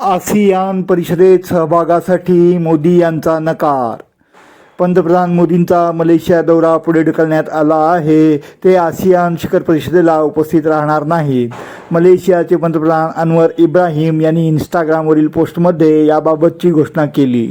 ASEAN परिषदेत सहभागासाठी मोदी यांचा नकार. पंतप्रधान मोदींचा मलेशिया दौरा पुढे ढकलण्यात आला आहे. ते आसियान शिखर परिषदेला उपस्थित राहणार नाहीत. मलेशियाचे पंतप्रधान अनवर इब्राहिम यांनी इंस्टाग्रामवरील पोस्टमध्ये याबाबतची घोषणा केली.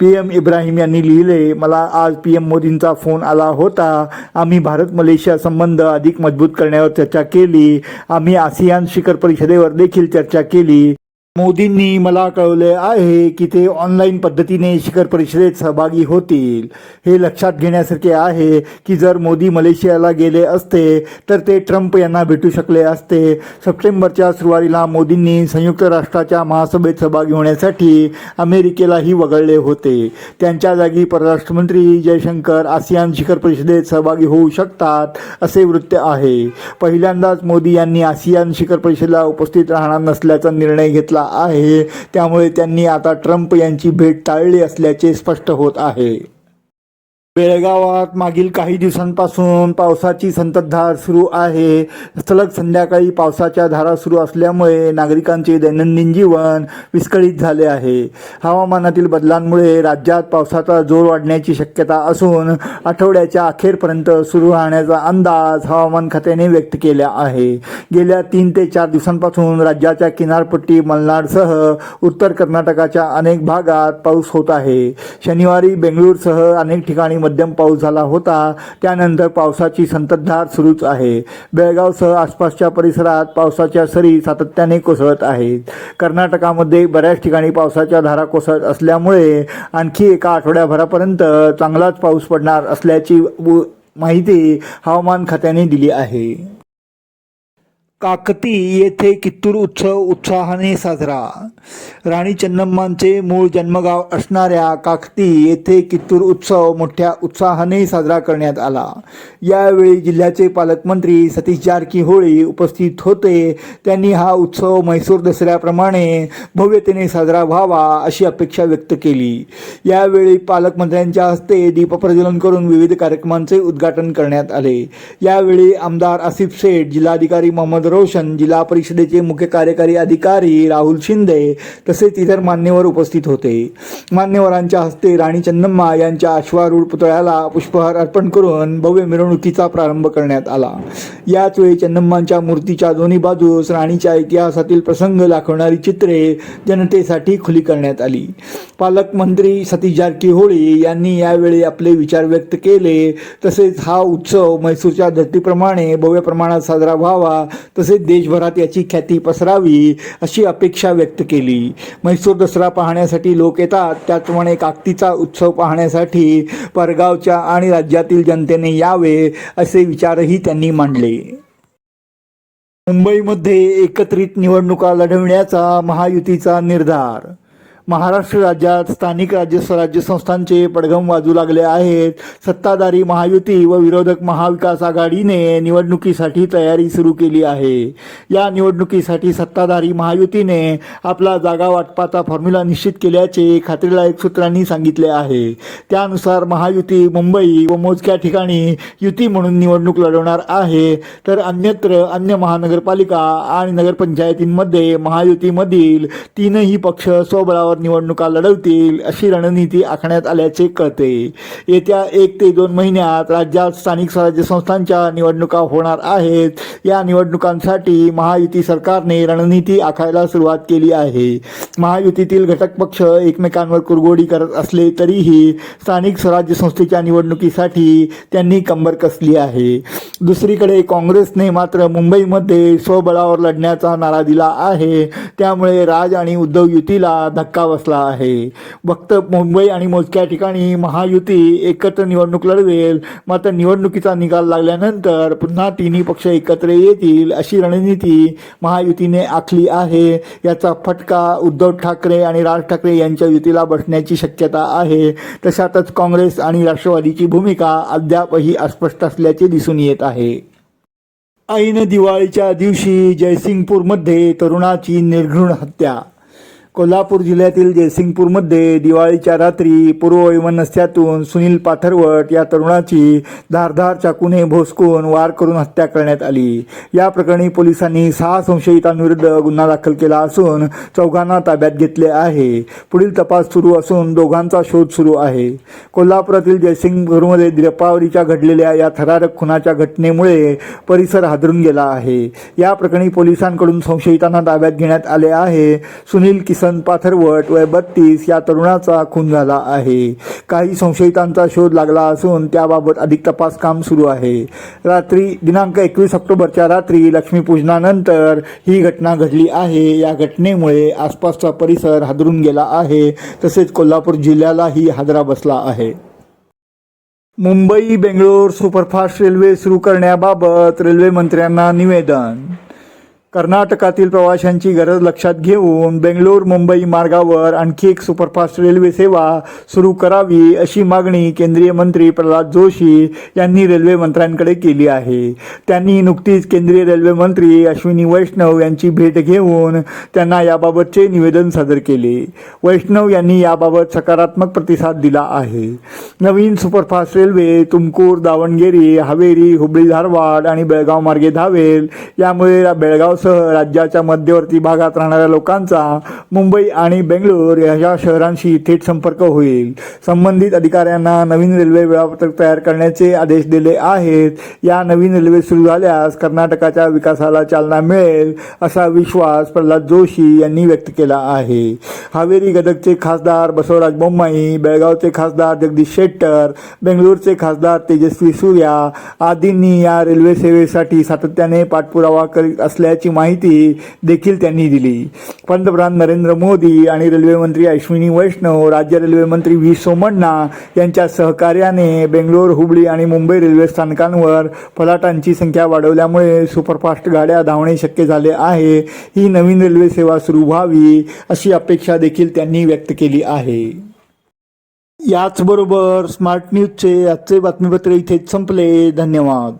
पी एम इब्राहिम यांनी लिहिले मला आज पी एम मोदींचा फोन आला होता. आम्ही भारत मलेशिया संबंध अधिक मजबूत करण्यावर चर्चा केली. आम्ही आसियान शिखर परिषदेवर देखील चर्चा केली. मोदींनी मला कळवले आहे की ते ऑनलाईन पद्धतीने शिखर परिषदेत सहभागी होतील. हे लक्षात घेण्यासारखे आहे की जर मोदी मलेशियाला गेले असते तर ते ट्रम्प यांना भेटू शकले असते. सप्टेंबरच्या सुरुवातीला मोदींनी संयुक्त राष्ट्राच्या महासभेत सहभागी होण्यासाठी अमेरिकेलाही वगळले होते. त्यांच्या जागी परराष्ट्रमंत्री जयशंकर आसियान शिखर परिषदेत सहभागी होऊ शकतात असे वृत्त आहे. पहिल्यांदाच मोदी यांनी आसियान शिखर परिषदेला उपस्थित राहणार नसल्याचा निर्णय घेतला आहे. त्यामुळे त्यांनी आता ट्रम्प यांची भेट टाळली असल्याचे स्पष्ट होत आहे. बेळगावात मागील काही दिवसांपासून पावसाची संततधार सुरू आहे. सलग संध्याकाळी पावसाच्या धारा सुरू असल्यामुळे नागरिकांचे दैनंदिन जीवन विस्कळीत झाले आहे. हवामानातील बदलांमुळे राज्यात पावसाचा जोर वाढण्याची शक्यता असून आठवड्याच्या अखेरपर्यंत सुरू राहण्याचा अंदाज हवामान खात्याने व्यक्त केला आहे. गेल्या तीन ते चार दिवसांपासून राज्याच्या किनारपट्टी मलनाडसह उत्तर कर्नाटकाच्या अनेक भागात पाऊस होत आहे. शनिवारी बेंगळूरसह अनेक ठिकाणी मध्यम पाऊस झाला होता त्यानंतर पावसाची संततधार सुरूच आहे. बेळगावसह आसपासच्या परिसरात पावसाच्या सरी सातत्याने कोसळत आहेत. कर्नाटकामध्ये बऱ्याच ठिकाणी पावसाच्या धारा कोसळत असल्यामुळे आणखी एका आठवड्याभरापर्यंत चांगलाच पाऊस पडणार असल्याची माहिती हवामान खात्याने दिली आहे. काकती येथे कित्तूर उत्सव उत्साहाने साजरा. राणी चन्नम्मांचे मूळ जन्मगाव असणाऱ्या काकती येथे कित्तूर उत्सव मोठ्या उत्साहाने साजरा करण्यात आला. यावेळी जिल्ह्याचे पालकमंत्री सतीश जारकीहोळी उपस्थित होते. त्यांनी हा उत्सव म्हैसूर दसऱ्याप्रमाणे भव्यतेने साजरा व्हावा अशी अपेक्षा व्यक्त केली. यावेळी पालकमंत्र्यांच्या हस्ते दीपप्रज्वलन करून विविध कार्यक्रमांचे उद्घाटन करण्यात आले. यावेळी आमदार आसिफ शेठ जिल्हाधिकारी मोहम्मद रोशन जिल्हा परिषदेचे मुख्य कार्यकारी अधिकारी राहुल शिंदे तसेच इतर मान्यवर उपस्थित होते. मान्यवरांच्या हस्ते राणी चन्नम्मा यांच्या अश्वारूढ पुतळ्याला पुष्पहार अर्पण करून भव्य मिरवणुकीचा प्रारंभ करण्यात आला. याच वेळी चन्नम्मांच्या मूर्तीच्या दोन्ही बाजूस राणीच्या इतिहासातील प्रसंग दाखवणारी चित्रे जनतेसाठी खुली करण्यात आली. पालकमंत्री सतीश जारकीहोळी यांनी यावेळी आपले विचार व्यक्त केले. तसेच हा उत्सव म्हैसूरच्या धर्तीप्रमाणे भव्य प्रमाणात साजरा व्हावा तसेच देशभरात याची ख्याती पसरावी अशी अपेक्षा व्यक्त केली. म्हैसूर दसरा पाहण्यासाठी लोक येतात. त्याचप्रमाणे काकतीचा उत्सव पाहण्यासाठी परगावच्या आणि राज्यातील जनतेने यावे असे विचारही त्यांनी मांडले. मुंबईमध्ये एकत्रित निवडणुका लढविण्याचा महायुतीचा निर्धार महाराष्ट्र राज्यात स्थानिक राज्य स्वराज्य संस्थांचे पडघम वाजू लागले आहेत. सत्ताधारी महायुती व विरोधक महाविकास आघाडीने निवडणुकीसाठी तयारी सुरू केली आहे. या निवडणुकीसाठी सत्ताधारी महायुतीने आपला जागा वाटपाचा फॉर्म्युला निश्चित केल्याचे खात्रीलायक सूत्रांनी सांगितले आहे. त्यानुसार महायुती मुंबई व मोजक्या ठिकाणी युती म्हणून निवडणूक लढवणार आहे. तर अन्यत्र अन्य महानगरपालिका आणि नगरपंचायतींमध्ये महायुतीमधील तीनही पक्ष स्वबळावर निवडणुका लढवतील अशी रणनीती आखण्यात आल्याचे कळते. येत्या एक ते दोन महिन्यात राज्यात स्थानिक स्वराज्य संस्थांच्या निवडणुका होणार आहेत. या निवडणुकांसाठी महायुती सरकारने रणनीती आखायला सुरुवात केली आहे. महायुतीतील घटक पक्ष एकमेकांवर कुरगोडी करत असले तरीही स्थानिक स्वराज्य संस्थेच्या निवडणुकीसाठी त्यांनी कंबर कसली आहे. दुसरीकडे काँग्रेसने मात्र मुंबईमध्ये स्वबळावर लढण्याचा नारा दिला आहे. त्यामुळे राज आणि उद्धव युतीला धक्का बसला आहे. फक्त मुंबई आणि मोजक्या ठिकाणी महायुती एकत्र निवडणूक लढवेल. मात्र निवडणुकीचा निकाल लागल्यानंतर पुन्हा तिन्ही पक्ष एकत्र येतील अशी रणनीती महायुतीने आखली आहे. याचा फटका उद्धव ठाकरे आणि राज ठाकरे यांच्या युतीला बसण्याची शक्यता आहे. तशातच काँग्रेस आणि राष्ट्रवादीची भूमिका अद्यापही अस्पष्ट असल्याचे दिसून येत आहे. ऐन दिवाळीच्या दिवशी जयसिंगपूरमध्ये तरुणाची निर्घृण हत्या कोल्हापूर जिल्ह्यातील जयसिंगपूरमध्ये दिवाळीच्या रात्री पूर्ववैमनस्यातून सुनील पाथरवट या तरुणाची धारधार चाकूने भोसकून वार करून हत्या करण्यात आली. या प्रकरणी पोलिसांनी सहा संशयितांविरुद्ध गुन्हा दाखल केला असून चौघांना ताब्यात घेतले आहे. पुढील तपास सुरू असून दोघांचा शोध सुरू आहे. कोल्हापुरातील जयसिंगपूरमध्ये दीपावलीच्या घडलेल्या या थरारक खुनाच्या घटनेमुळे परिसर हादरून गेला आहे. या प्रकरणी पोलिसांकडून संशयितांना ताब्यात घेण्यात आले आहे. सुनील किस किसन पाथरवट वय बत्तीस या तरुणाचा खून झाला आहे. काही संशयितांचा शोध लागला असून त्याबाबत अधिक तपास काम सुरू आहे. रात्री दिनांक एकवीस ऑक्टोबरच्या रात्री लक्ष्मीपूजनानंतर ही घटना घडली आहे. या घटनेमुळे आसपासचा परिसर हादरून गेला आहे. तसेच कोल्हापूर जिल्ह्यालाही हादरा बसला आहे. मुंबई बेंगलोर सुपरफास्ट रेल्वे सुरू करण्याबाबत रेल्वे मंत्र्यांना निवेदन कर्नाटकातील प्रवाशांची गरज लक्षात घेऊन बेंगलोर मुंबई मार्गावर आणखी एक सुपरफास्ट रेल्वे सेवा सुरू करावी अशी मागणी केंद्रीय मंत्री प्रल्हाद जोशी यांनी रेल्वे मंत्र्यांकडे केली आहे. त्यांनी नुकतीच केंद्रीय रेल्वे मंत्री अश्विनी वैष्णव यांची भेट घेऊन त्यांना याबाबतचे निवेदन सादर केले. वैष्णव यांनी याबाबत सकारात्मक प्रतिसाद दिला आहे. नवीन सुपरफास्ट रेल्वे तुमकूर दावणगेरी हावेरी हुबळी धारवाड आणि बेळगाव मार्गे धावेल. यामुळे बेळगाव बेळगावसह राज्याच्या मध्यवर्ती भागात राहणाऱ्या लोकांचा मुंबई आणि बेंगळूर या शहरांशी थेट संपर्क होईल. संबंधित अधिकाऱ्यांना नवीन रेल्वे वेळापत्रक तयार करण्याचे आदेश दिले आहेत. या नवीन रेल्वे सुरू झाल्यास कर्नाटकाच्या विकासाला चालना मिळेल असा विश्वास प्रल्हाद जोशी यांनी व्यक्त केला आहे. हावेरी गदगचे खासदार बसवराज बोम्माई बेळगावचे खासदार जगदीश शेट्टर बेंगळूरचे खासदार तेजस्वी सूर्या आदींनी या रेल्वे सेवेसाठी सातत्याने पाठपुरावा करीत असल्याची माहिती देखील त्यांनी दिली. पंतप्रधान नरेंद्र मोदी आणि रेल्वेमंत्री अश्विनी वैष्णव राज्य रेल्वे मंत्री व्ही सोमण्णा यांच्या सहकार्याने बेंगलोर हुबळी आणि मुंबई रेल्वे स्थानकांवर फलाटांची संख्या वाढवल्यामुळे सुपरफास्ट गाड्या धावणे शक्य झाले आहे. ही नवीन रेल्वे सेवा सुरू व्हावी अशी अपेक्षा देखील त्यांनी व्यक्त केली आहे. याचबरोबर स्मार्ट न्यूजचे आजचे बातमीपत्र इथेच संपले. धन्यवाद.